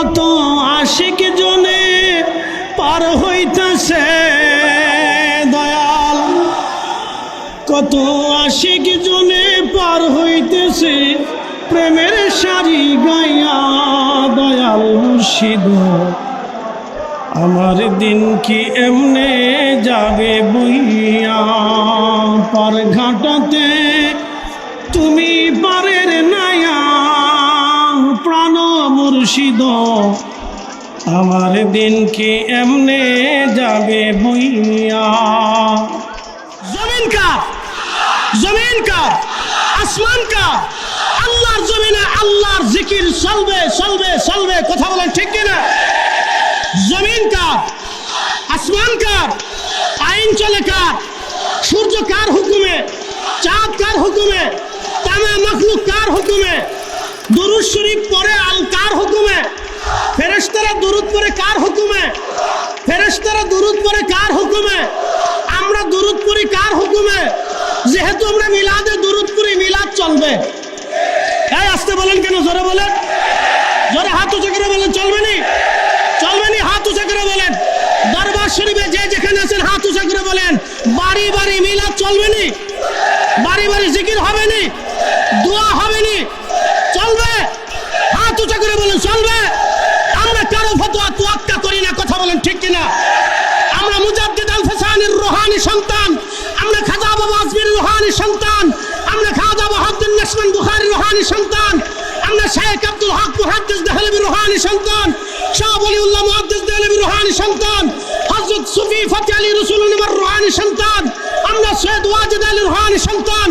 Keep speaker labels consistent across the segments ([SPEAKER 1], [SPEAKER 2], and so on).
[SPEAKER 1] কত আশিক জনে পার হইতেছে, দয়াল। কত আশিক জনে পার হইতেছে, প্রেমের সারি গাইয়া, দয়াল মুর্শিদ। আমার দিন কি এমনে যাবে বইয়া, পার ঘাটাতে তুমি মুর্শিদ আমার দিন কি এমনে যাবে বইয়া। জমিন কা জমিন কা আসমান কা আল্লাহর জমিনে আল্লাহর জিকির চলবে চলবে চলবে, কথা বলেন ঠিক কিনা? জমিন কার? আসমান কার? আইন চলে কার? সূর্য কার হুকুমে? চাঁদ কার হুকুমে? তামা মখলুক কার হুকুমে? দুরুদ শরীফ পরে আল কার হুকুমে? ফেরেশতারা দুরুদ পরে কার হুকুমে? ফেরেশতারা দুরুদ পরে কার হুকুমে? আমরা দুরুদ পড়ি কার হুকুমে? যেহেতু আমরা মিলাদে দুরুদ পড়ি, মিলাদ চলবে। এই, আসতে বলেন কেন? জোরে বলেন। জোরে হাত উঁচু করে বলেন, চলবে নি? চলবে নি, হাত উঁচু করে বলেন। দরবার শরীফে যে যেখানে আছেন, হাত উঁচু করে বলেন। বাড়ি বাড়ি মিলাদ চলবে নি? বাড়ি বাড়ি জিকির হবে নি? আজমির রোহানি সন্তান। আমরা খাজা বাহাউদ্দিন নাসমান বুখারী রোহানি সন্তান। আমরা শেখ আব্দুল হক মুহাদ্দিস দেহলবি রোহানি সন্তান। শাহ ওলিউল্লাহ মুহাদ্দিস দেহলবি রোহানি সন্তান। হযরত সুফি ফতে আলী রসুল রোহানি সন্তান। আমরা সৈয়দ ওয়াজেদ আলী রোহানি সন্তান।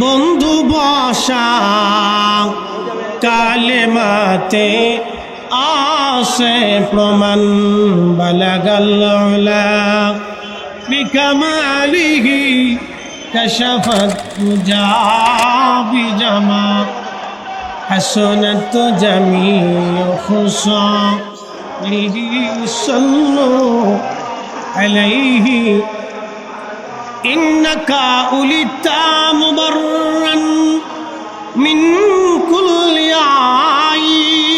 [SPEAKER 1] বন্ধু বসা কালেমাতে আসে প্রমাণ বালাগাল্লা বিকামালিহি كشفت مجابي جما حسنت جميع خصاله صلوا عليه إنك أولدت مبرا من كل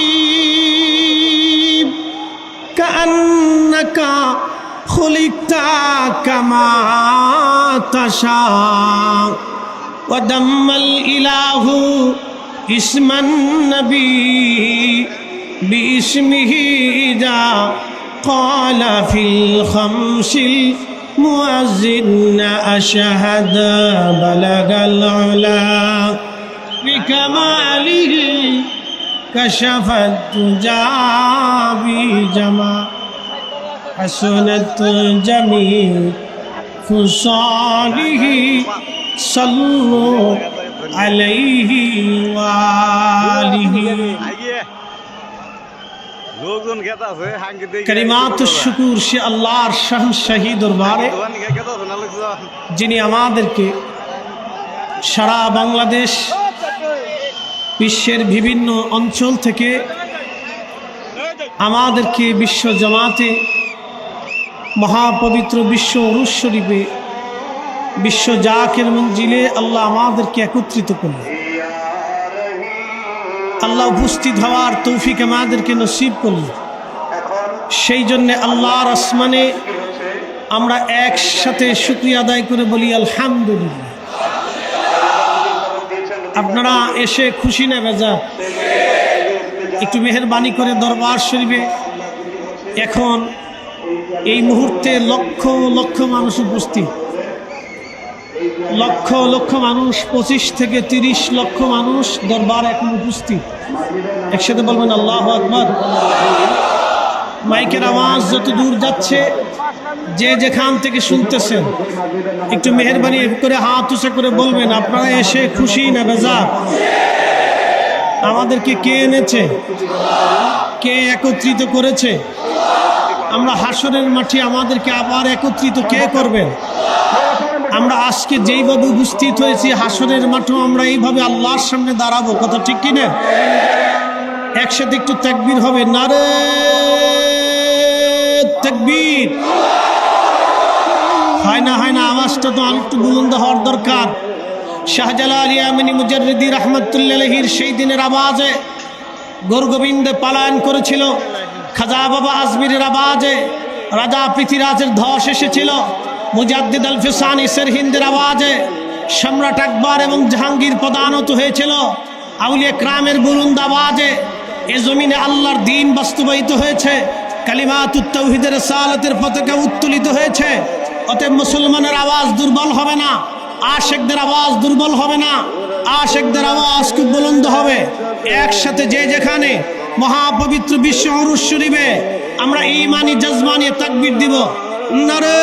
[SPEAKER 1] عيب كأنك خلقت كما تشاء ودم الإله اسم النبي باسمه إذا قال في الخمس المؤذن أشهد بلغ العلا بكماله كشف الدجى بجمال حسنت جميع خصاله صلوا عليه وآله
[SPEAKER 2] লোকজন গেতা আছে হাঙ্গি দেখি
[SPEAKER 1] করিমাত শুকুর সে আল্লাহর শাহী দরবারে
[SPEAKER 2] দোকান গেতা আছে না লোকজন
[SPEAKER 1] যিনি আমাদেরকে সারা বাংলাদেশ বিশ্বের বিভিন্ন অঞ্চল থেকে আমাদেরকে বিশ্ব জমাতে মহাপবিত্র বিশ্ব অরুষ বিশ্ব জাকের মঞ্জিলে আল্লাহ আমাদেরকে একত্রিত করলেন। আল্লাহ উপস্থিত হওয়ার তৌফিক আমাদেরকে নসিব করলেন সেই জন্যে আল্লাহর আসমানে আমরা একসাথে শুক্রিয়া আদায় করে বলি, আলহামদুলিল্লাহ। আপনারা এসে খুশি না বেজা? একটু মেহরবানি করে দরবার শরীফে। এখন এই মুহূর্তে লক্ষ লক্ষ মানুষ উপস্থিত। লক্ষ লক্ষ মানুষ, পঁচিশ থেকে তিরিশ লক্ষ মানুষ দরবার এখন উপস্থিত। একসাথে বলবেন, আল্লাহ আকবর। মাইকের আওয়াজ যত দূর যাচ্ছে, যে যেখান থেকে শুনতেছেন, একটু মেহরবানি করে হাত উঁচা করে বলবেন, আপনারা এসে খুশি না বেজা আমাদেরকে কে এনেছে? কে একত্রিত করেছে? আমরা হাসরের মাঠে আমাদেরকে আবার একত্রিত কে করবেন? আমরা আজকে যেইভাবে উপস্থিত হয়েছি, হাসরের মাঠেও আমরা এইভাবে আল্লাহর সামনে দাঁড়াবো, কথা ঠিক কিনা? একসাথে একটু তাকবীর হবে, নারে তাকবীর। হয় না হয় না, আওয়াজটা তো আরেকটু বুলন্দ হওয়ার দরকার। শাহজালাল ইয়ামিনী মুজাররিদি রহমতুল্লাহির সেই দিনের আওয়াজে গোরগোবিন্দে পালায়ন করেছিল। খাজা বাবা আজমিরের আওয়াজে রাজা পৃথিরাজের ধস এসেছিল। মুজাদ্দিদ আল ফিসানি হিন্দের আওয়াজে সম্রাট আকবর এবং জাহাঙ্গীর প্রদানত হয়েছিল। আউলিয়া ক্রামের বুলন্দ আওয়াজে এ জমিনে আল্লাহর দিন বাস্তবায়িত হয়েছে। কালিমাত তৌহিদের সালাতের পতাকা উত্তোলিত হয়েছে। অতএব মুসলমানের আওয়াজ দুর্বল হবে না, আশেকদের আওয়াজ দুর্বল হবে না, আশেকদের আওয়াজ খুব বুলন্দ হবে। একসাথে যে যেখানে মহাপবিত্র বিশ্ব অরুষ শরীফে আমরা ইমানি জজমানি, তাকবির দিব। নারে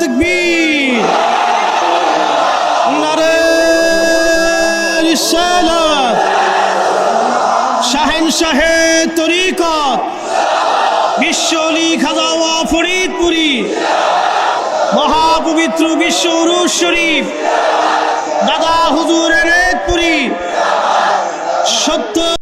[SPEAKER 1] তাকবীর। নারে রিসালাত। শাহেন শাহে তরিকত বিশ্বলি খাজাওয়া ফরিদপুরি। মহাপবিত্র বিশ্ব শরীফ। দাদা হুজুরের পুরী সত্য